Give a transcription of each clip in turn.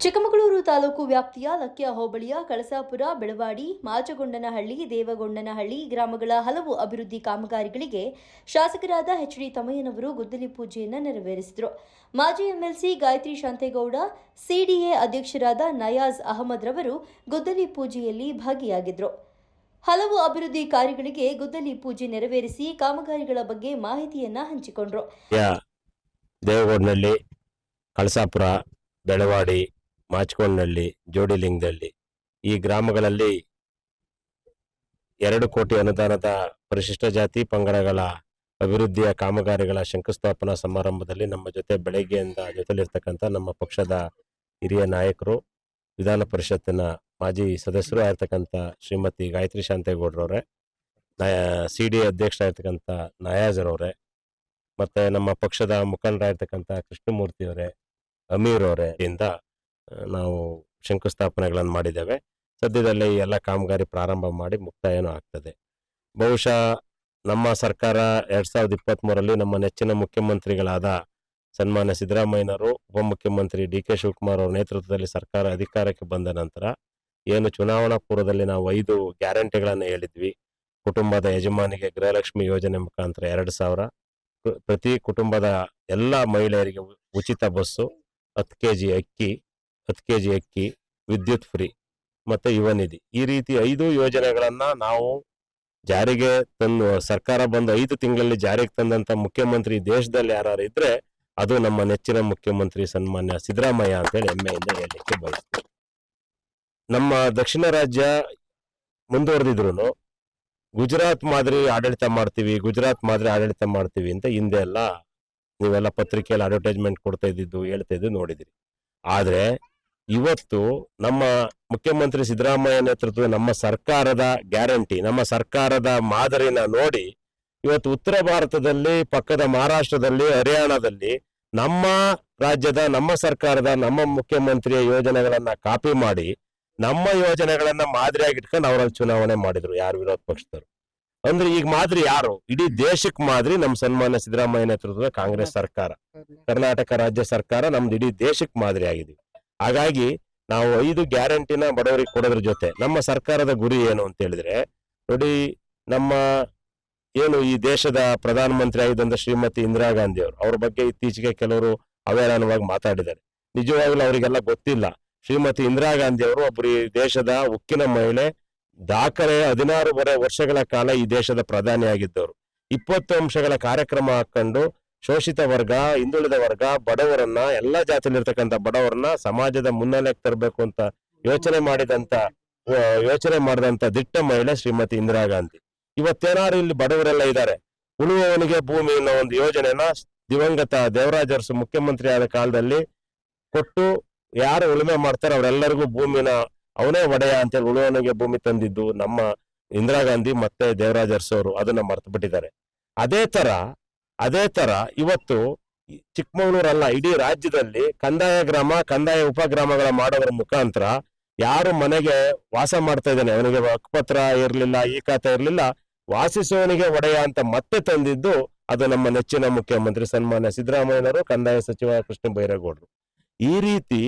ಚಿಕ್ಕಮಗಳೂರು ತಾಲೂಕು ವ್ಯಾಪ್ತಿಯ ಲಕ್ಯ ಹೋಬಳಿಯ ಕಳಸಾಪುರ, ಬೆಳವಾಡಿ, ಮಾಚಗೊಂಡನಹಳ್ಳಿ, ದೇವಗೊಂಡನಹಳ್ಳಿ ಗ್ರಾಮಗಳ ಹಲವು ಅಭಿವೃದ್ಧಿ ಕಾಮಗಾರಿಗಳಿಗೆ ಶಾಸಕರಾದ ಎಚ್ ಡಿ ಗುದ್ದಲಿ ಪೂಜೆಯನ್ನು ನೆರವೇರಿಸಿದರು. ಮಾಜಿ ಎಂಎಲ್ಸಿ ಗಾಯತ್ರಿ ಶಾಂತೇಗೌಡ, ಸಿಡಿಎ ಅಧ್ಯಕ್ಷರಾದ ನಯಾಜ್ ಅಹಮದ್ ರವರು ಗುದ್ದಲಿ ಪೂಜೆಯಲ್ಲಿ ಭಾಗಿಯಾಗಿದ್ದರು. ಹಲವು ಅಭಿವೃದ್ಧಿ ಕಾರ್ಯಗಳಿಗೆ ಗುದ್ದಲಿ ಪೂಜೆ ನೆರವೇರಿಸಿ ಕಾಮಗಾರಿಗಳ ಬಗ್ಗೆ ಮಾಹಿತಿಯನ್ನ ಹಂಚಿಕೊಂಡರು. ಕಳಸಾಪುರ, ಬೆಳವಾಡಿ ಮಾಚ್ಕೊಂಡ್ನಳ್ಳಿ, ಜೋಡಿಲಿಂಗದಲ್ಲಿ. ಈ ಗ್ರಾಮಗಳಲ್ಲಿ ಎರಡು ಕೋಟಿ ಅನುದಾನದ ಪರಿಶಿಷ್ಟ ಜಾತಿ ಪಂಗಡಗಳ ಅಭಿವೃದ್ಧಿಯ ಕಾಮಗಾರಿಗಳ ಶಂಕುಸ್ಥಾಪನಾ ಸಮಾರಂಭದಲ್ಲಿ ನಮ್ಮ ಜೊತೆ ಬೆಳಗ್ಗೆಯಿಂದ ಜೊತೆಲಿರ್ತಕ್ಕಂಥ ನಮ್ಮ ಪಕ್ಷದ ಹಿರಿಯ ನಾಯಕರು, ವಿಧಾನ ಪರಿಷತ್ತಿನ ಮಾಜಿ ಸದಸ್ಯರು ಆಗಿರ್ತಕ್ಕಂಥ ಶ್ರೀಮತಿ ಗಾಯತ್ರಿ ಶಾಂತೇಗೌಡರವರೇ ಸಿ ಡಿ ಅಧ್ಯಕ್ಷರಾಗಿರ್ತಕ್ಕಂಥ ನಾಯಾಜರವರೇ ಮತ್ತೆ ನಮ್ಮ ಪಕ್ಷದ ಮುಖಂಡರಾಗಿರ್ತಕ್ಕಂಥ ಕೃಷ್ಣಮೂರ್ತಿಯವರೇ ಅಮೀರ್ ಅವರೇ ಇಂದ ನಾವು ಶಂಕುಸ್ಥಾಪನೆಗಳನ್ನು ಮಾಡಿದ್ದೇವೆ. ಸದ್ಯದಲ್ಲೇ ಈ ಎಲ್ಲ ಕಾಮಗಾರಿ ಪ್ರಾರಂಭ ಮಾಡಿ ಮುಕ್ತಾಯನೂ ಆಗ್ತದೆ. ಬಹುಶಃ ನಮ್ಮ ಸರ್ಕಾರ ಎರಡು ಸಾವಿರದ ಇಪ್ಪತ್ತ್ ನಮ್ಮ ನೆಚ್ಚಿನ ಮುಖ್ಯಮಂತ್ರಿಗಳಾದ ಸನ್ಮಾನ್ಯ ಸಿದ್ದರಾಮಯ್ಯನವರು, ಉಪಮುಖ್ಯಮಂತ್ರಿ ಡಿ ಕೆ ಶಿವಕುಮಾರ್ ಅವರ ನೇತೃತ್ವದಲ್ಲಿ ಸರ್ಕಾರ ಅಧಿಕಾರಕ್ಕೆ ಬಂದ ನಂತರ ಏನು ಚುನಾವಣಾ ಪೂರ್ವದಲ್ಲಿ ನಾವು ಐದು ಗ್ಯಾರಂಟಿಗಳನ್ನು ಹೇಳಿದ್ವಿ. ಕುಟುಂಬದ ಯಜಮಾನಿಗೆ ಗೃಹಲಕ್ಷ್ಮಿ ಯೋಜನೆ ಮುಖಾಂತರ ಎರಡು ಸಾವಿರ, ಪ್ರತಿ ಕುಟುಂಬದ ಎಲ್ಲ ಮಹಿಳೆಯರಿಗೆ ಉಚಿತ ಬಸ್ಸು, ಹತ್ತು ಕೆ ಜಿ ಅಕ್ಕಿ ಹತ್ತು ಕೆ ಜಿ ಅಕ್ಕಿ, ವಿದ್ಯುತ್ ಫ್ರೀ ಮತ್ತೆ ಯುವ ನಿಧಿ. ಈ ರೀತಿ ಐದು ಯೋಜನೆಗಳನ್ನು ನಾವು ಜಾರಿಗೆ ತಂದು, ಸರ್ಕಾರ ಬಂದು ಐದು ತಿಂಗಳಲ್ಲಿ ಜಾರಿಗೆ ತಂದಂಥ ಮುಖ್ಯಮಂತ್ರಿ ದೇಶದಲ್ಲಿ ಯಾರು ಇದ್ರೆ ಅದು ನಮ್ಮ ನೆಚ್ಚಿನ ಮುಖ್ಯಮಂತ್ರಿ ಸನ್ಮಾನ್ಯ ಸಿದ್ದರಾಮಯ್ಯ ಅಂತೇಳಿ ಹೆಮ್ಮೆಯಿಂದ ಹೇಳಲಿಕ್ಕೆ ಬಯಸ್ತೀವಿ. ನಮ್ಮ ದಕ್ಷಿಣ ರಾಜ್ಯ ಮುಂದುವರೆದಿದ್ರು ಗುಜರಾತ್ ಮಾದರಿ ಆಡಳಿತ ಮಾಡ್ತೀವಿ, ಗುಜರಾತ್ ಮಾದರಿ ಆಡಳಿತ ಮಾಡ್ತೀವಿ ಅಂತ ಹಿಂದೆ ಎಲ್ಲ ನೀವೆಲ್ಲ ಪತ್ರಿಕೆಯಲ್ಲಿ ಅಡ್ವರ್ಟೈಸ್ಮೆಂಟ್ ಕೊಡ್ತಾ ಇದ್ದಿದ್ದು, ಹೇಳ್ತಾ ಇದ್ದು ನೋಡಿದಿರಿ. ಆದ್ರೆ ಇವತ್ತು ನಮ್ಮ ಮುಖ್ಯಮಂತ್ರಿ ಸಿದ್ದರಾಮಯ್ಯ ನೇತೃತ್ವದ ನಮ್ಮ ಸರ್ಕಾರದ ಗ್ಯಾರಂಟಿ ನಮ್ಮ ಸರ್ಕಾರದ ಮಾದರಿನ ನೋಡಿ ಇವತ್ತು ಉತ್ತರ ಭಾರತದಲ್ಲಿ ಪಕ್ಕದ ಮಹಾರಾಷ್ಟ್ರದಲ್ಲಿ ಹರಿಯಾಣದಲ್ಲಿ ನಮ್ಮ ರಾಜ್ಯದ ನಮ್ಮ ಸರ್ಕಾರದ ನಮ್ಮ ಮುಖ್ಯಮಂತ್ರಿಯ ಯೋಜನೆಗಳನ್ನ ಕಾಪಿ ಮಾಡಿ ನಮ್ಮ ಯೋಜನೆಗಳನ್ನ ಮಾದರಿಯಾಗಿ ಇಟ್ಕೊಂಡು ಅವರಲ್ಲಿ ಚುನಾವಣೆ ಮಾಡಿದ್ರು ಯಾರು ವಿರೋಧ ಪಕ್ಷದವರು. ಅಂದ್ರೆ ಈಗ ಮಾದರಿ ಯಾರು? ಇಡೀ ದೇಶಕ್ಕೆ ಮಾದರಿ ನಮ್ಮ ಸನ್ಮಾನ್ಯ ಸಿದ್ದರಾಮಯ್ಯ ನೇತೃತ್ವದ ಕಾಂಗ್ರೆಸ್ ಸರ್ಕಾರ. ಕರ್ನಾಟಕ ರಾಜ್ಯ ಸರ್ಕಾರ ನಮ್ದು ಇಡೀ ದೇಶಕ್ಕೆ ಮಾದರಿ ಆಗಿದೀವಿ ಹಾಗಾಗಿ ನಾವು ಐದು ಗ್ಯಾರಂಟಿನ ಬಡವರಿಗೆ ಕೊಡೋದ್ರ ಜೊತೆ ನಮ್ಮ ಸರ್ಕಾರದ ಗುರಿ ಏನು ಅಂತ ಹೇಳಿದ್ರೆ, ನೋಡಿ ನಮ್ಮ ಏನು ಈ ದೇಶದ ಪ್ರಧಾನಮಂತ್ರಿ ಆಗಿದ್ದಂಥ ಶ್ರೀಮತಿ ಇಂದಿರಾ ಗಾಂಧಿ ಅವರು, ಅವ್ರ ಬಗ್ಗೆ ಇತ್ತೀಚೆಗೆ ಕೆಲವರು ಅವೇರಾನವಾಗಿ ಮಾತಾಡಿದ್ದಾರೆ. ನಿಜವಾಗ್ಲೂ ಅವರಿಗೆಲ್ಲ ಗೊತ್ತಿಲ್ಲ. ಶ್ರೀಮತಿ ಇಂದಿರಾ ಗಾಂಧಿ ಅವರು ಒಬ್ಬರು ಈ ದೇಶದ ಉಕ್ಕಿನ ಮಹಿಳೆ, ದಾಖಲೆ ಹದಿನಾರೂವರೆ ವರ್ಷಗಳ ಕಾಲ ಈ ದೇಶದ ಪ್ರಧಾನಿ ಆಗಿದ್ದವರು. ಇಪ್ಪತ್ತು ಅಂಶಗಳ ಕಾರ್ಯಕ್ರಮ ಹಾಕೊಂಡು ಶೋಷಿತ ವರ್ಗ, ಹಿಂದುಳಿದ ವರ್ಗ, ಬಡವರನ್ನ, ಎಲ್ಲಾ ಜಾತಿಯಲ್ಲಿರ್ತಕ್ಕಂಥ ಬಡವರನ್ನ ಸಮಾಜದ ಮುನ್ನೆಲೆಗೆ ತರಬೇಕು ಅಂತ ಯೋಚನೆ ಮಾಡಿದಂತ ಯೋಚನೆ ಮಾಡಿದಂತ ದಿಟ್ಟ ಮಹಿಳೆ ಶ್ರೀಮತಿ ಇಂದಿರಾ ಗಾಂಧಿ. ಇವತ್ತೇನಾರು ಇಲ್ಲಿ ಬಡವರೆಲ್ಲ ಇದ್ದಾರೆ ಉಳುವವನಿಗೆ ಭೂಮಿ ಅನ್ನೋ ಒಂದು ಯೋಜನೆನ ದಿವಂಗತ ದೇವರಾಜ ಅರಸು ಮುಖ್ಯಮಂತ್ರಿ ಆದ ಕಾಲದಲ್ಲಿ ಕೊಟ್ಟು ಯಾರು ಉಳುಮೆ ಮಾಡ್ತಾರೆ ಅವರೆಲ್ಲರಿಗೂ ಭೂಮಿನ ಅವನೇ ಒಡೆಯ ಅಂತೇಳಿ ಉಳುವವನಿಗೆ ಭೂಮಿ ತಂದಿದ್ದು ನಮ್ಮ ಇಂದಿರಾ ಗಾಂಧಿ ಮತ್ತೆ ದೇವರಾಜ ಅರಸು ಅವರು ಅದನ್ನ ಮರ್ತು ಬಿಟ್ಟಿದ್ದಾರೆ ಅದೇ ತರ ಅದೇ ತರ ಇವತ್ತು ಚಿಕ್ಕಮಗಳೂರಲ್ಲ, ಇಡೀ ರಾಜ್ಯದಲ್ಲಿ ಕಂದಾಯ ಗ್ರಾಮ, ಕಂದಾಯ ಉಪಗ್ರಾಮಗಳ ಮಾಡೋದ್ರ ಮುಖಾಂತರ ಯಾರು ಮನೆಗೆ ವಾಸ ಮಾಡ್ತಾ ಇದ್ದಾನೆ? ಅವನಿಗೆ ಹಕ್ಕುಪತ್ರ ಇರಲಿಲ್ಲ, ಈ ಖಾತೆ ಇರ್ಲಿಲ್ಲ. ವಾಸಿಸುವವನಿಗೆ ಒಡೆಯ ಅಂತ ಮತ್ತೆ ತಂದಿದ್ದು ಅದು ನಮ್ಮ ನೆಚ್ಚಿನ ಮುಖ್ಯಮಂತ್ರಿ ಸನ್ಮಾನ್ಯ ಸಿದ್ದರಾಮಯ್ಯನವರು, ಕಂದಾಯ ಸಚಿವ ಕೃಷ್ಣ ಬೈರೇಗೌಡರು. ಈ ರೀತಿ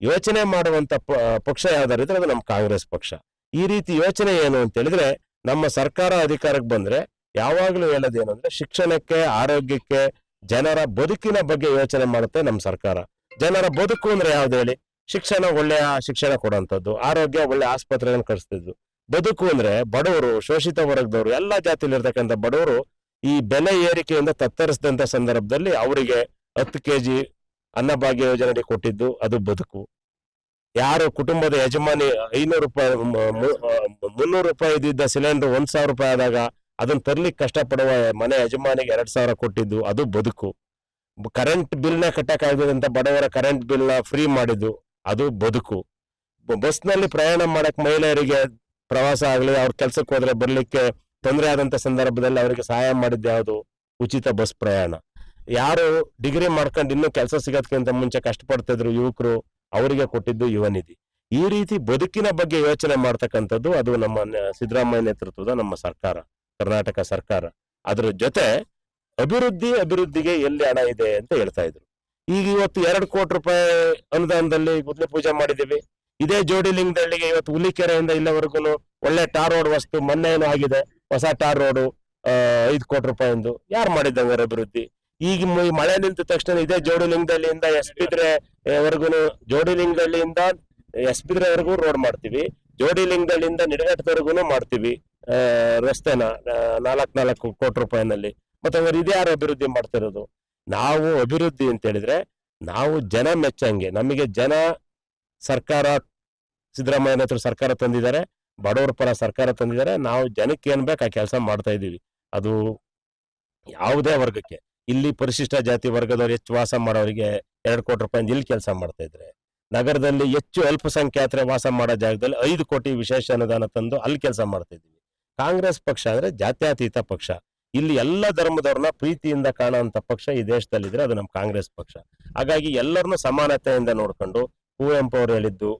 ಯೋಚನೆ ಮಾಡುವಂತ ಪಕ್ಷ ಪಕ್ಷ ಯಾವ್ದಾರಿದ್ರೆ ಅದು ನಮ್ಮ ಕಾಂಗ್ರೆಸ್ ಪಕ್ಷ. ಈ ರೀತಿ ಯೋಚನೆ ಏನು ಅಂತ ಹೇಳಿದ್ರೆ ನಮ್ಮ ಸರ್ಕಾರ ಅಧಿಕಾರಕ್ಕೆ ಬಂದ್ರೆ ಯಾವಾಗ್ಲೂ ಹೇಳೋದೇನು ಅಂದ್ರೆ ಶಿಕ್ಷಣಕ್ಕೆ, ಆರೋಗ್ಯಕ್ಕೆ, ಜನರ ಬದುಕಿನ ಬಗ್ಗೆ ಯೋಚನೆ ಮಾಡುತ್ತೆ ನಮ್ಮ ಸರ್ಕಾರ. ಜನರ ಬದುಕು ಅಂದ್ರೆ ಯಾವ್ದು ಹೇಳಿ? ಶಿಕ್ಷಣ ಒಳ್ಳೆಯ ಶಿಕ್ಷಣ ಕೊಡುವಂಥದ್ದು ಆರೋಗ್ಯ ಒಳ್ಳೆ ಆಸ್ಪತ್ರೆಗಳನ್ನು ಕಳಿಸ್ತಿದ್ದು ಬದುಕು ಅಂದ್ರೆ ಬಡವರು, ಶೋಷಿತ ವರ್ಗದವರು, ಎಲ್ಲಾ ಜಾತಿಲಿರ್ತಕ್ಕಂಥ ಬಡವರು ಈ ಬೆಲೆ ಏರಿಕೆಯಿಂದ ತತ್ತರಿಸಿದಂತ ಸಂದರ್ಭದಲ್ಲಿ ಅವರಿಗೆ ಹತ್ತು ಕೆಜಿ ಅನ್ನಭಾಗ್ಯ ಯೋಜನೆಗೆ ಕೊಟ್ಟಿದ್ದು ಅದು ಬದುಕು. ಯಾರು ಕುಟುಂಬದ ಯಜಮಾನಿ ಐನೂರು ರೂಪಾಯಿ ಮುನ್ನೂರು ರೂಪಾಯಿ ಇದ್ದಿದ್ದ ಸಿಲಿಂಡರ್ ಒಂದ್ ಸಾವಿರ ರೂಪಾಯಿ ಆದಾಗ ಅದನ್ನ ತರ್ಲಿಕ್ಕೆ ಕಷ್ಟಪಡುವ ಮನೆ ಯಜಮಾನಿಗೆ ಎರಡ್ ಸಾವಿರ ಕೊಟ್ಟಿದ್ದು, ಅದು ಬದುಕು. ಕರೆಂಟ್ ಬಿಲ್ನ ಕಟ್ಟಕ್ಕಾಗದಂತ ಬಡವರ ಕರೆಂಟ್ ಬಿಲ್ನ ಫ್ರೀ ಮಾಡಿದ್ದು, ಅದು ಬದುಕು. ಬಸ್ನಲ್ಲಿ ಪ್ರಯಾಣ ಮಾಡಕ್ ಮಹಿಳೆಯರಿಗೆ ಪ್ರವಾಸ ಆಗಲಿ ಅವ್ರ ಕೆಲ್ಸಕ್ಕೆ ಹೋದ್ರೆ ಬರ್ಲಿಕ್ಕೆ ತೊಂದರೆ ಆದಂತ ಸಂದರ್ಭದಲ್ಲಿ ಅವರಿಗೆ ಸಹಾಯ ಮಾಡಿದ್ದು ಯಾವುದು? ಉಚಿತ ಬಸ್ ಪ್ರಯಾಣ. ಯಾರು ಡಿಗ್ರಿ ಮಾಡ್ಕೊಂಡು ಇನ್ನೂ ಕೆಲಸ ಸಿಗೋದಕ್ಕಿಂತ ಮುಂಚೆ ಕಷ್ಟಪಡ್ತಿದ್ರು ಯುವಕರು, ಅವರಿಗೆ ಕೊಟ್ಟಿದ್ದು ಯುವ ನಿಧಿ. ಈ ರೀತಿ ಬದುಕಿನ ಬಗ್ಗೆ ಯೋಚನೆ ಮಾಡ್ತಕ್ಕಂಥದ್ದು ಅದು ನಮ್ಮ ಸಿದ್ದರಾಮಯ್ಯ ನೇತೃತ್ವದ ನಮ್ಮ ಸರ್ಕಾರ. ಕರ್ನಾಟಕ ಸರ್ಕಾರ. ಅದರ ಜೊತೆ ಅಭಿವೃದ್ಧಿ ಅಭಿವೃದ್ಧಿಗೆ ಎಲ್ಲಿ ಹಣ ಇದೆ ಅಂತ ಹೇಳ್ತಾ ಇದ್ರು. ಈಗ ಇವತ್ತು ಎರಡು ಕೋಟಿ ರೂಪಾಯಿ ಅನುದಾನದಲ್ಲಿ ಗುದ್ಲಿ ಪೂಜೆ ಮಾಡಿದೀವಿ ಇದೇ ಜೋಡಿ ಲಿಂಗದಳ್ಳಿಗೆ ಇವತ್ತು ಹುಲಿಕೆರೆಯಿಂದ ಇಲ್ಲಿವರೆಗೂ ಒಳ್ಳೆ ಟಾರ್ ರೋಡ್ ವಸ್ತು ಮೊನ್ನೆ ಏನೋ ಆಗಿದೆ. ಹೊಸ ಟಾರ್ ರೋಡ್ ಐದು ಕೋಟಿ ರೂಪಾಯಿ ಒಂದು ಯಾರು ಮಾಡಿದ್ದಂಗ ಅಭಿವೃದ್ಧಿ? ಈಗ ಮಳೆ ನಿಂತ ತಕ್ಷಣ ಇದೇ ಜೋಡಿ ಲಿಂಗದಳ್ಳಿಯಿಂದ ಎಸ್ ಬಿದ್ರೆ ವರ್ಗುನು ಜೋಡಿ ಲಿಂಗದಳ್ಳಿಯಿಂದ ಎಸ್ ಬಿದ್ರೆವರೆಗೂ ರೋಡ್ ಮಾಡ್ತೀವಿ. ಜೋಡಿ ಲಿಂಗದಳ್ಳಿಯಿಂದ ನಿಡಘಟ್ಟದವರೆಗೂ ಮಾಡ್ತೀವಿ. ರಸ್ತೆನ ನಾಲ್ಕು ನಾಲ್ಕು ಕೋಟಿ ರೂಪಾಯಿನಲ್ಲಿ. ಮತ್ತೆ ಇದು ಯಾರು ಅಭಿವೃದ್ಧಿ ಮಾಡ್ತಿರೋದು? ನಾವು ಅಭಿವೃದ್ಧಿ ಅಂತ ಹೇಳಿದ್ರೆ ನಾವು ಜನ ಮೆಚ್ಚಂಗೆ, ನಮಗೆ ಜನ ಸರ್ಕಾರ, ಸಿದ್ದರಾಮಯ್ಯನ ಹತ್ರ ಸರ್ಕಾರ ತಂದಿದ್ದಾರೆ, ಬಡವರ ಪರ ಸರ್ಕಾರ ತಂದಿದ್ದಾರೆ, ನಾವು ಜನಕ್ಕೆ ಏನ್ ಬೇಕು ಆ ಕೆಲಸ ಮಾಡ್ತಾ ಇದ್ದೀವಿ. ಅದು ಯಾವುದೇ ವರ್ಗಕ್ಕೆ. ಇಲ್ಲಿ ಪರಿಶಿಷ್ಟ ಜಾತಿ ವರ್ಗದವ್ರು ಹೆಚ್ಚು ವಾಸ ಮಾಡೋರಿಗೆ ಎರಡು ಕೋಟಿ ರೂಪಾಯಿ ಇಲ್ಲಿ ಕೆಲಸ ಮಾಡ್ತಾ ಇದ್ರೆ ನಗರದಲ್ಲಿ ಹೆಚ್ಚು ಅಲ್ಪಸಂಖ್ಯಾತರೆ ವಾಸ ಮಾಡೋ ಜಾಗದಲ್ಲಿ ಐದು ಕೋಟಿ ವಿಶೇಷ ಅನುದಾನ ತಂದು ಅಲ್ಲಿ ಕೆಲಸ ಮಾಡ್ತಾ ಇದೀವಿ ಕಾಂಗ್ರೆಸ್ ಪಕ್ಷ ಅಂದ್ರೆ ಜಾತ್ಯತೀತ ಪಕ್ಷ. ಇಲ್ಲಿ ಎಲ್ಲ ಧರ್ಮದವ್ರನ್ನ ಪ್ರೀತಿಯಿಂದ ಕಾಣುವಂತ ಪಕ್ಷ ಈ ದೇಶದಲ್ಲಿದ್ರೆ ಅದು ನಮ್ಮ ಕಾಂಗ್ರೆಸ್ ಪಕ್ಷ. ಹಾಗಾಗಿ ಎಲ್ಲರನ್ನೂ ಸಮಾನತೆಯಿಂದ ನೋಡ್ಕೊಂಡು ಕುವೆಂಪು ಅವರು ಹೇಳಿದ್ದು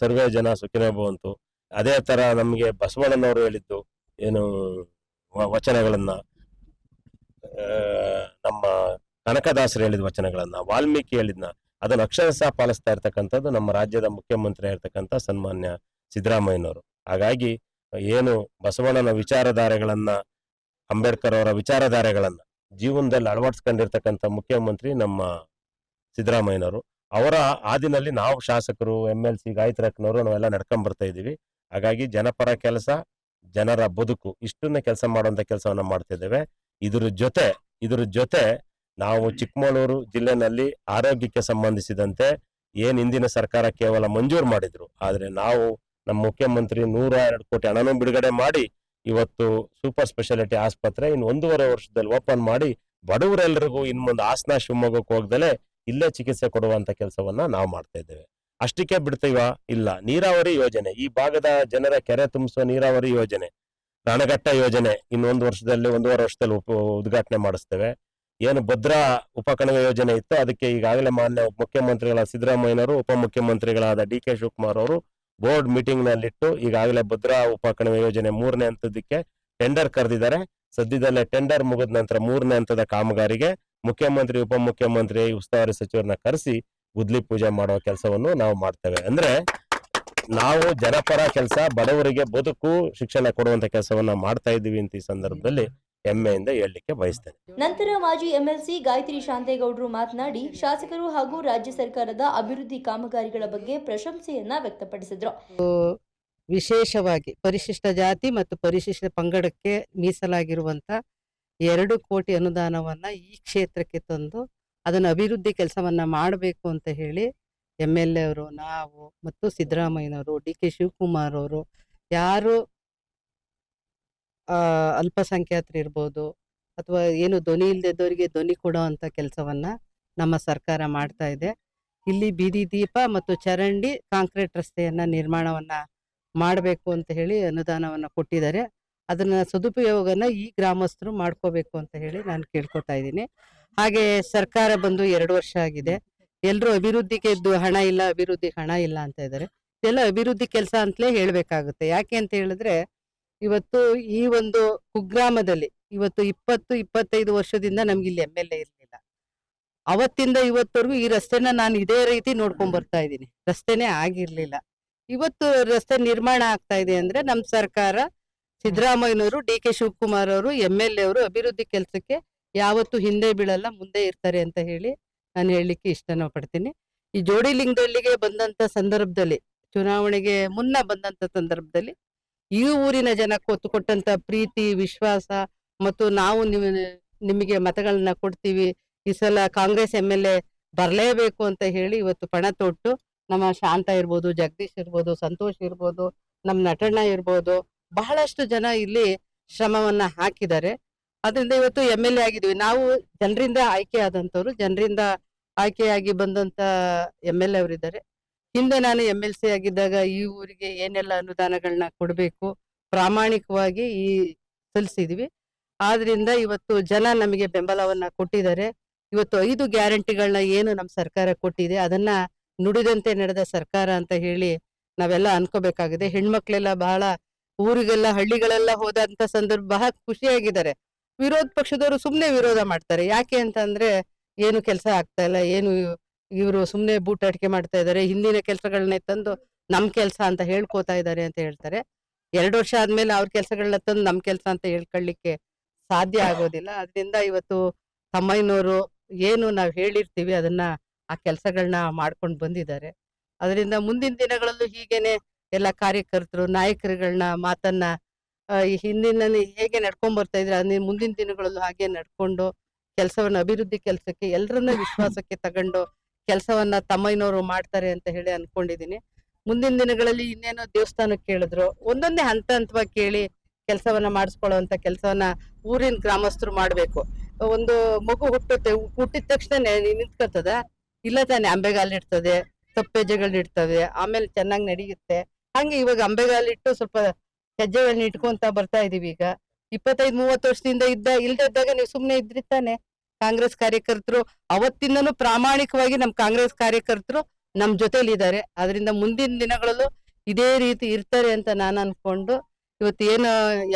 ಸರ್ವೇ ಜನ ಸುಖಿನ ಭವಂತು ಅದೇ ತರ ನಮಗೆ ಬಸವಣ್ಣನವರು ಹೇಳಿದ್ದು, ಏನು ವಚನಗಳನ್ನ ನಮ್ಮ ಕನಕದಾಸರು ಹೇಳಿದ ವಚನಗಳನ್ನ, ವಾಲ್ಮೀಕಿ ಹೇಳಿದ್ನ, ಅದನ್ನ ಅಕ್ಷರಶಃ ಪಾಲಿಸ್ತಾ ಇರ್ತಕ್ಕಂಥದ್ದು ನಮ್ಮ ರಾಜ್ಯದ ಮುಖ್ಯಮಂತ್ರಿ ಆಗಿರ್ತಕ್ಕಂಥ ಸನ್ಮಾನ್ಯ ಸಿದ್ದರಾಮಯ್ಯನವರು. ಹಾಗಾಗಿ ಏನು ಬಸವಣ್ಣನ ವಿಚಾರಧಾರೆಗಳನ್ನ, ಅಂಬೇಡ್ಕರ್ ಅವರ ವಿಚಾರಧಾರೆಗಳನ್ನ ಜೀವನದಲ್ಲಿ ಅಳವಡಿಸ್ಕೊಂಡಿರ್ತಕ್ಕಂಥ ಮುಖ್ಯಮಂತ್ರಿ ನಮ್ಮ ಸಿದ್ದರಾಮಯ್ಯನವರು. ಅವರ ಆದಿನಲ್ಲಿ ನಾವು ಶಾಸಕರು ಎಂ ಎಲ್ ಸಿ ಗಾಯತ್ರಕ್ಕನವರು ನಾವೆಲ್ಲ ನಡ್ಕೊಂಡ್ ಬರ್ತಾ ಹಾಗಾಗಿ ಜನಪರ ಕೆಲಸ, ಜನರ ಬದುಕು, ಇಷ್ಟನ್ನ ಕೆಲಸ ಮಾಡುವಂತ ಕೆಲಸವನ್ನ ಮಾಡ್ತಿದ್ದೇವೆ ಇದ್ರ ಜೊತೆ ಇದ್ರ ಜೊತೆ ನಾವು ಚಿಕ್ಕಮಗಳೂರು ಜಿಲ್ಲೆನಲ್ಲಿ ಆರೋಗ್ಯಕ್ಕೆ ಸಂಬಂಧಿಸಿದಂತೆ ಏನು ಹಿಂದಿನ ಸರ್ಕಾರ ಕೇವಲ ಮಂಜೂರು ಮಾಡಿದ್ರು, ಆದರೆ ನಾವು ನಮ್ಮ ಮುಖ್ಯಮಂತ್ರಿ ನೂರ ಎರಡು ಕೋಟಿ ಹಣನೂ ಬಿಡುಗಡೆ ಮಾಡಿ, ಇವತ್ತು ಸೂಪರ್ ಸ್ಪೆಷಾಲಿಟಿ ಆಸ್ಪತ್ರೆ ಇನ್ನು ಒಂದೂವರೆ ವರ್ಷದಲ್ಲಿ ಓಪನ್ ಮಾಡಿ, ಬಡವರೆಲ್ಲರಿಗೂ ಇನ್ ಮುಂದೆ ಹಾಸನ, ಶಿವಮೊಗ್ಗಕ್ಕೆ ಹೋಗ್ದಲೆ ಇಲ್ಲೇ ಚಿಕಿತ್ಸೆ ಕೊಡುವಂತ ಕೆಲಸವನ್ನ ನಾವು ಮಾಡ್ತಾ ಇದ್ದೇವೆ. ಅಷ್ಟಕ್ಕೆ ಬಿಡ್ತೀವ? ಇಲ್ಲ. ನೀರಾವರಿ ಯೋಜನೆ. ಈ ಭಾಗದ ಜನರ ಕೆರೆ ತುಂಬಿಸುವ ನೀರಾವರಿ ಯೋಜನೆ, ರಣಘಟ್ಟ ಯೋಜನೆ ಇನ್ನೊಂದು ವರ್ಷದಲ್ಲಿ, ಒಂದೂವರೆ ವರ್ಷದಲ್ಲಿ ಉದ್ಘಾಟನೆ ಮಾಡಿಸ್ತೇವೆ. ಏನು ಭದ್ರಾ ಉಪಕಣಿವೆ ಯೋಜನೆ ಇತ್ತು, ಅದಕ್ಕೆ ಈಗಾಗಲೇ ಮಾನ್ಯ ಮುಖ್ಯಮಂತ್ರಿಗಳ ಸಿದ್ದರಾಮಯ್ಯನವರು, ಉಪಮುಖ್ಯಮಂತ್ರಿಗಳಾದ ಡಿ ಕೆ ಶಿವಕುಮಾರ್ ಅವರು ಬೋರ್ಡ್ ಮೀಟಿಂಗ್ ನಲ್ಲಿಟ್ಟು ಈಗಾಗಲೇ ಭದ್ರಾ ಉಪಕಣಿವೆ ಯೋಜನೆ ಮೂರನೇ ಹಂತದಕ್ಕೆ ಟೆಂಡರ್ ಕರೆದಿದ್ದಾರೆ. ಸದ್ಯದಲ್ಲೇ ಟೆಂಡರ್ ಮುಗಿದ ನಂತರ ಮೂರನೇ ಹಂತದ ಕಾಮಗಾರಿಗೆ ಮುಖ್ಯಮಂತ್ರಿ, ಉಪಮುಖ್ಯಮಂತ್ರಿ, ಉಸ್ತುವಾರಿ ಸಚಿವರನ್ನ ಕರೆಸಿ ಗುದ್ಲಿ ಪೂಜೆ ಮಾಡುವ ಕೆಲಸವನ್ನು ನಾವು ಮಾಡ್ತೇವೆ. ಅಂದ್ರೆ ನಾವು ಜನಪರ ಕೆಲಸ, ಬಡವರಿಗೆ ಬದುಕು, ಶಿಕ್ಷಣ ಕೊಡುವಂತ ಕೆಲಸವನ್ನ ಮಾಡ್ತಾ ಇದ್ದೀವಿ ಅಂತ ಈ ಸಂದರ್ಭದಲ್ಲಿ ಹೆಮ್ಮೆಯಿಂದ ಹೇಳಲಿಕ್ಕೆ ಬಯಸ್ತೇನೆ. ನಂತರ ಮಾಜಿ ಎಂಎಲ್ಸಿ ಗಾಯತ್ರಿ ಶಾಂತೇಗೌಡರು ಮಾತನಾಡಿ ಶಾಸಕರು ಹಾಗೂ ರಾಜ್ಯ ಸರ್ಕಾರದ ಅಭಿವೃದ್ಧಿ ಕಾಮಗಾರಿಗಳ ಬಗ್ಗೆ ಪ್ರಶಂಸೆಯನ್ನ ವ್ಯಕ್ತಪಡಿಸಿದ್ರು. ವಿಶೇಷವಾಗಿ ಪರಿಶಿಷ್ಟ ಜಾತಿ ಮತ್ತು ಪರಿಶಿಷ್ಟ ಪಂಗಡಕ್ಕೆ ಮೀಸಲಾಗಿರುವಂತ ಎರಡು ಕೋಟಿ ಅನುದಾನವನ್ನ ಈ ಕ್ಷೇತ್ರಕ್ಕೆ ತಂದು ಅದನ್ನು ಅಭಿವೃದ್ಧಿ ಕೆಲಸವನ್ನ ಮಾಡಬೇಕು ಅಂತ ಹೇಳಿ ಎಂ ಎಲ್ ಎ ಅವರು ನಾವು ಮತ್ತು ಸಿದ್ದರಾಮಯ್ಯನವರು ಡಿ ಕೆ ಶಿವಕುಮಾರ್ ಅವರು ಯಾರು ಅಲ್ಪಸಂಖ್ಯಾತರು ಇರ್ಬೋದು ಅಥವಾ ಏನು ಧ್ವನಿ ಇಲ್ಲದವರಿಗೆ ಧ್ವನಿ ಕೊಡೋ ಅಂತ ಕೆಲಸವನ್ನ ನಮ್ಮ ಸರ್ಕಾರ ಮಾಡ್ತಾ ಇದೆ. ಇಲ್ಲಿ ಬೀದಿ ದೀಪ ಮತ್ತು ಚರಂಡಿ ಕಾಂಕ್ರೀಟ್ ರಸ್ತೆಯನ್ನ ನಿರ್ಮಾಣವನ್ನ ಮಾಡಬೇಕು ಅಂತ ಹೇಳಿ ಅನುದಾನವನ್ನ ಕೊಟ್ಟಿದ್ದಾರೆ. ಅದನ್ನ ಸದುಪಯೋಗನ ಈ ಗ್ರಾಮಸ್ಥರು ಮಾಡ್ಕೋಬೇಕು ಅಂತ ಹೇಳಿ ನಾನು ಕೇಳ್ಕೊತಾ ಇದ್ದೀನಿ. ಹಾಗೆ ಸರ್ಕಾರ ಬಂದು ಎರಡು ವರ್ಷ ಆಗಿದೆ. ಎಲ್ಲರೂ ಅಭಿವೃದ್ಧಿಗೆ ಹಣ ಇಲ್ಲ, ಅಭಿವೃದ್ಧಿ ಹಣ ಇಲ್ಲ ಅಂತ ಇದ್ದಾರೆ. ಎಲ್ಲ ಅಭಿವೃದ್ಧಿ ಕೆಲಸ ಅಂತಲೇ ಹೇಳಬೇಕಾಗುತ್ತೆ. ಯಾಕೆ ಅಂತ ಹೇಳಿದ್ರೆ ಇವತ್ತು ಈ ಒಂದು ಕುಗ್ರಾಮದಲ್ಲಿ ಇವತ್ತು ಇಪ್ಪತ್ತು ಇಪ್ಪತ್ತೈದು ವರ್ಷದಿಂದ ನಮ್ಗೆ ಇಲ್ಲಿ ಎಂ ಎಲ್ ಎ ಇರ್ಲಿಲ್ಲ. ಅವತ್ತಿಂದ ಇವತ್ತವರೆಗೂ ಈ ರಸ್ತೆನ ನಾನು ಇದೇ ರೀತಿ ನೋಡ್ಕೊಂಡ್ ಬರ್ತಾ ಇದ್ದೀನಿ. ರಸ್ತೆನೇ ಆಗಿರ್ಲಿಲ್ಲ. ಇವತ್ತು ರಸ್ತೆ ನಿರ್ಮಾಣ ಆಗ್ತಾ ಇದೆ ಅಂದ್ರೆ ನಮ್ ಸರ್ಕಾರ ಸಿದ್ದರಾಮಯ್ಯನವರು ಡಿ ಕೆ ಶಿವಕುಮಾರ್ ಅವರು ಎಂ ಎಲ್ ಎ ಅವರು ಅಭಿವೃದ್ಧಿ ಕೆಲಸಕ್ಕೆ ಯಾವತ್ತು ಹಿಂದೆ ಬೀಳಲ್ಲ ಮುಂದೆ ಇರ್ತಾರೆ ಅಂತ ಹೇಳಿ ನಾನು ಹೇಳಲಿಕ್ಕೆ ಇಷ್ಟನ ಪಡ್ತೀನಿ. ಈ ಜೋಡಿ ಲಿಂಗದಲ್ಲಿಗೆ ಬಂದಂತ ಸಂದರ್ಭದಲ್ಲಿ ಚುನಾವಣೆಗೆ ಮುನ್ನ ಬಂದಂತ ಸಂದರ್ಭದಲ್ಲಿ ಈ ಊರಿನ ಜನ ಕೊತ್ತು ಕೊಟ್ಟಂತ ಪ್ರೀತಿ, ವಿಶ್ವಾಸ ಮತ್ತು ನಾವು ನಿಮ್ ನಿಮಗೆ ಮತಗಳನ್ನ ಕೊಡ್ತೀವಿ. ಈ ಸಲ ಕಾಂಗ್ರೆಸ್ ಎಂ ಎಲ್ ಎ ಬರ್ಲೇಬೇಕು ಅಂತ ಹೇಳಿ ಇವತ್ತು ಪಣ ತೊಟ್ಟು ನಮ್ಮ ಶಾಂತ ಇರ್ಬೋದು, ಜಗದೀಶ್ ಇರ್ಬೋದು, ಸಂತೋಷ್ ಇರ್ಬೋದು, ನಮ್ಮ ನಟಣ್ಣ ಇರ್ಬೋದು, ಬಹಳಷ್ಟು ಜನ ಇಲ್ಲಿ ಶ್ರಮವನ್ನ ಹಾಕಿದ್ದಾರೆ. ಅದರಿಂದ ಇವತ್ತು ಎಂ ಎಲ್ ಆಗಿದ್ವಿ ನಾವು ಜನರಿಂದ ಆಯ್ಕೆ ಆದಂತವ್ರು ಜನರಿಂದ ಆಯ್ಕೆಯಾಗಿ ಬಂದಂತ ಎಂ ಎಲ್ ಎ ಅವರಿದ್ದಾರೆ. ಹಿಂದೆ ನಾನು ಎಂ ಎಲ್ ಸಿ ಆಗಿದ್ದಾಗ ಈ ಊರಿಗೆ ಏನೆಲ್ಲ ಅನುದಾನಗಳನ್ನ ಕೊಡಬೇಕು, ಪ್ರಾಮಾಣಿಕವಾಗಿ ಈ ಸಲ್ಲಿಸಿದ್ವಿ. ಆದ್ರಿಂದ ಇವತ್ತು ಜನ ನಮಗೆ ಬೆಂಬಲವನ್ನ ಕೊಟ್ಟಿದ್ದಾರೆ. ಇವತ್ತು ಐದು ಗ್ಯಾರಂಟಿಗಳನ್ನ ಏನು ನಮ್ಮ ಸರ್ಕಾರ ಕೊಟ್ಟಿದೆ, ಅದನ್ನ ನುಡಿದಂತೆ ನಡೆದ ಸರ್ಕಾರ ಅಂತ ಹೇಳಿ ನಾವೆಲ್ಲ ಅನ್ಕೋಬೇಕಾಗಿದೆ. ಹೆಣ್ಮಕ್ಳೆಲ್ಲ ಬಹಳ ಊರಿಗೆಲ್ಲ, ಹಳ್ಳಿಗಳೆಲ್ಲ ಹೋದಂತ ಸಂದರ್ಭ ಬಹಳ ಖುಷಿಯಾಗಿದ್ದಾರೆ. ವಿರೋಧ ಪಕ್ಷದವರು ಸುಮ್ನೆ ವಿರೋಧ ಮಾಡ್ತಾರೆ. ಯಾಕೆ ಅಂತಂದ್ರೆ ಏನು ಕೆಲಸ ಆಗ್ತಾ ಇಲ್ಲ, ಏನು ಇವರು ಸುಮ್ಮನೆ ಬೂಟಾಟಿಕೆ ಮಾಡ್ತಾ ಇದ್ದಾರೆ ಹಿಂದಿನ ಕೆಲಸಗಳನ್ನೇ ತಂದು ನಮ್ ಕೆಲಸ ಅಂತ ಹೇಳ್ಕೋತಾ ಇದ್ದಾರೆ ಅಂತ ಹೇಳ್ತಾರೆ. ಎರಡು ವರ್ಷ ಆದ್ಮೇಲೆ ಅವ್ರ ಕೆಲಸಗಳನ್ನ ತಂದು ನಮ್ ಕೆಲಸ ಅಂತ ಹೇಳ್ಕೊಳ್ಳಿಕ್ಕೆ ಸಾಧ್ಯ ಆಗೋದಿಲ್ಲ. ಅದರಿಂದ ಇವತ್ತು ತಮ್ಮಯ್ಯನವರು ಏನು ನಾವು ಹೇಳಿರ್ತೀವಿ ಅದನ್ನ ಆ ಕೆಲಸಗಳನ್ನ ಮಾಡ್ಕೊಂಡು ಬಂದಿದ್ದಾರೆ. ಅದರಿಂದ ಮುಂದಿನ ದಿನಗಳಲ್ಲೂ ಹೀಗೇನೆ ಎಲ್ಲ ಕಾರ್ಯಕರ್ತರು ನಾಯಕರುಗಳನ್ನ ಮಾತನ್ನ ಈ ಹಿಂದಿನ ಹೇಗೆ ನಡ್ಕೊಂಡ್ ಬರ್ತಾ ಇದ್ರೆ ಅದನ್ನ ಮುಂದಿನ ದಿನಗಳಲ್ಲೂ ಹಾಗೆ ನಡ್ಕೊಂಡು, ಕೆಲಸವನ್ನು ಅಭಿವೃದ್ಧಿ ಕೆಲಸಕ್ಕೆ ಎಲ್ಲರನ್ನ ವಿಶ್ವಾಸಕ್ಕೆ ತಗೊಂಡು ಕೆಲಸವನ್ನ ತಮ್ಮಯ್ಯನವರು ಮಾಡ್ತಾರೆ ಅಂತ ಹೇಳಿ ಅನ್ಕೊಂಡಿದೀನಿ. ಮುಂದಿನ ದಿನಗಳಲ್ಲಿ ಇನ್ನೇನೋ ದೇವಸ್ಥಾನಕ್ಕೆ ಕೇಳಿದ್ರು, ಒಂದೊಂದೇ ಹಂತ ಹಂತವಾಗಿ ಕೇಳಿ ಕೆಲಸವನ್ನ ಮಾಡಿಸ್ಕೊಳ್ಳುವಂತ ಕೆಲಸವನ್ನ ಊರಿನ ಗ್ರಾಮಸ್ಥರು ಮಾಡ್ಬೇಕು. ಒಂದು ಮಗು ಹುಟ್ಟುತ್ತೆ, ಹುಟ್ಟಿದ ತಕ್ಷಣ ನಿಂತ್ಕೊತದ? ಇಲ್ಲ ತಾನೆ ಅಂಬೆಗಾಲಿಡ್ತದೆ ತಪ್ಪೆಜ್ಜೆಗಳನ್ನ ಇಡ್ತವೆ, ಆಮೇಲೆ ಚೆನ್ನಾಗಿ ನಡೆಯುತ್ತೆ. ಹಂಗೆ ಇವಾಗ ಅಂಬೆಗಾಲಿಟ್ಟು ಸ್ವಲ್ಪ ಹೆಜ್ಜೆಗಳನ್ನ ಇಟ್ಕೊಂತ ಬರ್ತಾ ಇದೀವಿ ಈಗ. ಇಪ್ಪತ್ತೈದು, ಮೂವತ್ತು ವರ್ಷದಿಂದ ಇದ್ದ, ಇಲ್ದಿದ್ದಾಗ ನೀವು ಸುಮ್ನೆ ಇದ್ರಿ ತಾನೆ. ಕಾಂಗ್ರೆಸ್ ಕಾರ್ಯಕರ್ತರು ಅವತ್ತಿಂದನೂ ಪ್ರಾಮಾಣಿಕವಾಗಿ ನಮ್ಮ ಕಾಂಗ್ರೆಸ್ ಕಾರ್ಯಕರ್ತರು ನಮ್ಮ ಜೊತೆಲಿ ಇದ್ದಾರೆ ಅದರಿಂದ ಮುಂದಿನ ದಿನಗಳಲ್ಲೂ ಇದೇ ರೀತಿ ಇರ್ತಾರೆ ಅಂತ ನಾನು ಅನ್ಕೊಂಡು ಇವತ್ತು ಏನು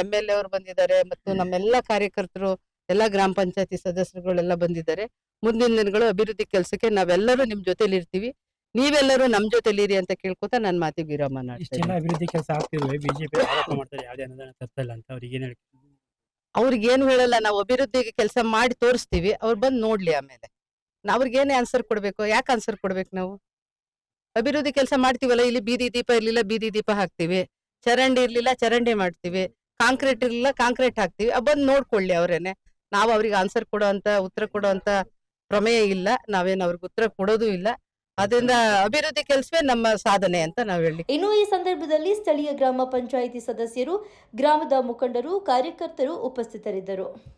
ಎಂ ಎಲ್ ಎ ಅವರು ಬಂದಿದ್ದಾರೆ ಮತ್ತು ನಮ್ಮೆಲ್ಲ ಕಾರ್ಯಕರ್ತರು ಎಲ್ಲ ಗ್ರಾಮ ಪಂಚಾಯತಿ ಸದಸ್ಯರುಗಳೆಲ್ಲ ಬಂದಿದ್ದಾರೆ. ಮುಂದಿನ ದಿನಗಳು ಅಭಿವೃದ್ಧಿ ಕೆಲಸಕ್ಕೆ ನಾವೆಲ್ಲರೂ ನಿಮ್ ಜೊತೆಲಿ ಇರ್ತೀವಿ ನೀವೆಲ್ಲರೂ ನಮ್ ಜೊತೆಲಿ ಇರಿ ಅಂತ ಕೇಳ್ಕೊತ ನನ್ನ ಮಾತಿಗೆ ವಿರಾಮ ಅಭಿವೃದ್ಧಿ ಕೆಲಸ ಆಗ್ತಿದ್ವಿ. ಬಿಜೆಪಿ ಮಾಡ್ತಾರೆ ಯಾವ್ದೇ ಅನುದಾನ ತರ್ತಾ ಇಲ್ಲ ಅಂತ ಅವ್ರಿಗೆ ಏನ್ ಹೇಳ್ತೀವಿ ಅವ್ರಿಗೆ ಏನು ಹೇಳಲ್ಲ, ನಾವು ಅಭಿವೃದ್ಧಿಗೆ ಕೆಲಸ ಮಾಡಿ ತೋರಿಸ್ತೀವಿ, ಅವ್ರು ಬಂದು ನೋಡ್ಲಿ ಆಮೇಲೆ. ನಾವ್ ಅವ್ರಿಗೆ ಆನ್ಸರ್ ಕೊಡ್ಬೇಕು, ಯಾಕೆ ಆನ್ಸರ್ ಕೊಡ್ಬೇಕು ನಾವು? ಅಭಿವೃದ್ಧಿ ಕೆಲಸ ಮಾಡ್ತೀವಲ್ಲ, ಇಲ್ಲಿ ಬೀದಿ ದೀಪ ಇರ್ಲಿಲ್ಲ, ಬೀದಿ ದೀಪ ಹಾಕ್ತಿವಿ. ಚರಂಡಿ ಇರ್ಲಿಲ್ಲ, ಚರಂಡಿ ಮಾಡ್ತೀವಿ. ಕಾಂಕ್ರೀಟ್ ಇರ್ಲಿಲ್ಲ, ಕಾಂಕ್ರೀಟ್ ಹಾಕ್ತಿವಿ. ಬಂದ್ ನೋಡ್ಕೊಳ್ಳಿ ಅವ್ರೇನೆ. ನಾವು ಅವ್ರಿಗೆ ಆನ್ಸರ್ ಕೊಡೋ ಅಂತ, ಉತ್ತರ ಕೊಡೋ ಅಂತ ಪ್ರಮೇಯ ಇಲ್ಲ. ನಾವೇನು ಅವ್ರಿಗೆ ಉತ್ತರ ಕೊಡೋದು ಇಲ್ಲ. ಅದರಿಂದ ಅಭಿವೃದ್ಧಿ ಕೆಲಸವೇ ನಮ್ಮ ಸಾಧನೆ ಅಂತ ನಾವು ಹೇಳಿ. ಇನ್ನು ಈ ಸಂದರ್ಭದಲ್ಲಿ ಸ್ಥಳೀಯ ಗ್ರಾಮ ಪಂಚಾಯಿತಿ ಸದಸ್ಯರು, ಗ್ರಾಮದ ಮುಖಂಡರು, ಕಾರ್ಯಕರ್ತರು ಉಪಸ್ಥಿತರಿದ್ದರು.